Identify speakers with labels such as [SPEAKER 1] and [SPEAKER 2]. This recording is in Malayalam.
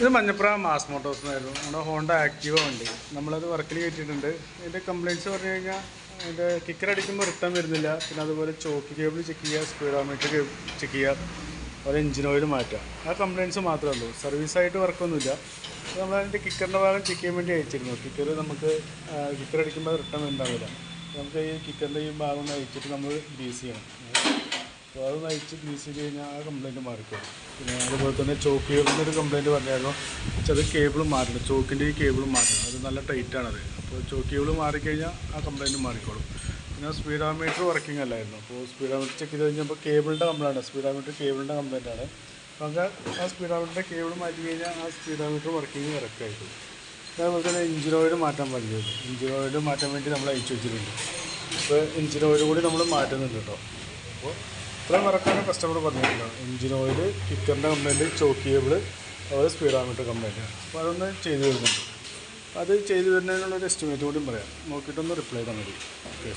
[SPEAKER 1] ഇത് മഞ്ഞപ്പുറ മാസ് മോട്ടോഴ്സ് എന്നായിരുന്നു. നമ്മുടെ ഹോണ്ട ആക്റ്റീവ വണ്ടി. നമ്മളത് വർക്കിൽ കയറ്റിയിട്ടുണ്ട്. ഇതിന്റെ കംപ്ലയിന്റ്സ് പറഞ്ഞു കഴിഞ്ഞാൽ അതിന്റെ കിക്കർ അടിക്കുമ്പോൾ റിട്ടേൺ വരുന്നില്ല. പിന്നെ അതുപോലെ ചോക്ക് കേബിൾ ചെക്ക് ചെയ്യുക സ്പീഡോമീറ്റർ ചെക്ക് ചെയ്യുക അതുപോലെ എഞ്ചിൻ ഓയിൽ മാറ്റുക. ആ കംപ്ലയിന്റ്സ് മാത്രമേ ഉള്ളൂ. സർവീസ് സർവീസായിട്ട് വർക്കൊന്നുമില്ല നമ്മൾ അതിന്റെ കിക്കറിന്റെ ഭാഗം ചെക്ക് ചെയ്യാൻ വേണ്ടി അയച്ചിരുന്നു. കിക്കർ നമുക്ക് കിക്കർ അടിക്കുമ്പോൾ റിട്ടേൺ ഉണ്ടാവില്ല നമുക്ക് ഈ കിക്കറിന്റെ ഈ ഭാഗം ഒന്ന് അയച്ചിട്ട് നമ്മൾ ഗ്രീസ് ചെയ്യണം. അപ്പോൾ അത് നയിച്ച് ഗ്രീസ് ചെയ്ത് കഴിഞ്ഞാൽ ആ കംപ്ലയിന്റ് മാറിക്കോളും. പിന്നെ അതുപോലെ തന്നെ ചോക്ക് കേബിളിന്റെ ഒരു കംപ്ലയിന്റ് പറഞ്ഞായിരുന്നു. പക്ഷെ അത് കേബിൾ മാറ്റണം ചോക്കിന്റെ ഈ കേബിൾ മാറ്റണം അത് നല്ല ടൈറ്റാണത് അപ്പോൾ ചോക്ക് കേബിൾ മാറിക്കഴിഞ്ഞാൽ ആ കംപ്ലയിന്റ് മാറിക്കോളും. പിന്നെ സ്പീഡോമീറ്റർ വർക്കിംഗ് അല്ലായിരുന്നു. അപ്പോൾ സ്പീഡോമീറ്റർ ചെക്ക് ചെയ്ത് കഴിഞ്ഞപ്പോൾ കേബിളിന്റെ കംപ്ലയിന്റ് സ്പീഡോമീറ്റർ കേബിളിന്റെ കംപ്ലയിന്റ് ആണ്. അപ്പോൾ ആ സ്പീഡോമീറ്ററിന്റെ കേബിൾ മാറ്റി കഴിഞ്ഞാൽ ആ സ്പീഡോമീറ്റർ വർക്കിംഗ് കറക്റ്റ് ആയിരിക്കും അതേപോലെ തന്നെ എഞ്ചിൻ ഓയിൽ മാറ്റാൻ പറ്റിയത് എഞ്ചിൻ ഓയിൽ മാറ്റാൻ വേണ്ടി നമ്മൾ അയച്ചു വെച്ചിട്ടുണ്ട്. അപ്പോൾ എഞ്ചിൻ ഓയിൽ കൂടി നമ്മൾ മാറ്റുന്നുണ്ട് കേട്ടോ. അപ്പോൾ ഇത്രയും വർക്കാണ് കസ്റ്റമർ പറഞ്ഞിട്ടുള്ളത് എഞ്ചിൻ ഓയിൽ കിക്കറിന്റെ കംപ്ലൈന്റ് ചോക്ക് കേബിൾ അതുപോലെ സ്പീഡാമീറ്റർ കംപ്ലൈന്റ് അപ്പോൾ അതൊന്ന് ചെയ്തു വരുന്നുണ്ട്. അത് ചെയ്തു വരുന്നതിനുള്ളൊരു എസ്റ്റിമേറ്റ് കൂടി പറയാം. നോക്കിയിട്ടൊന്ന് റിപ്ലൈ തന്നാൽ മതി. ഓക്കെ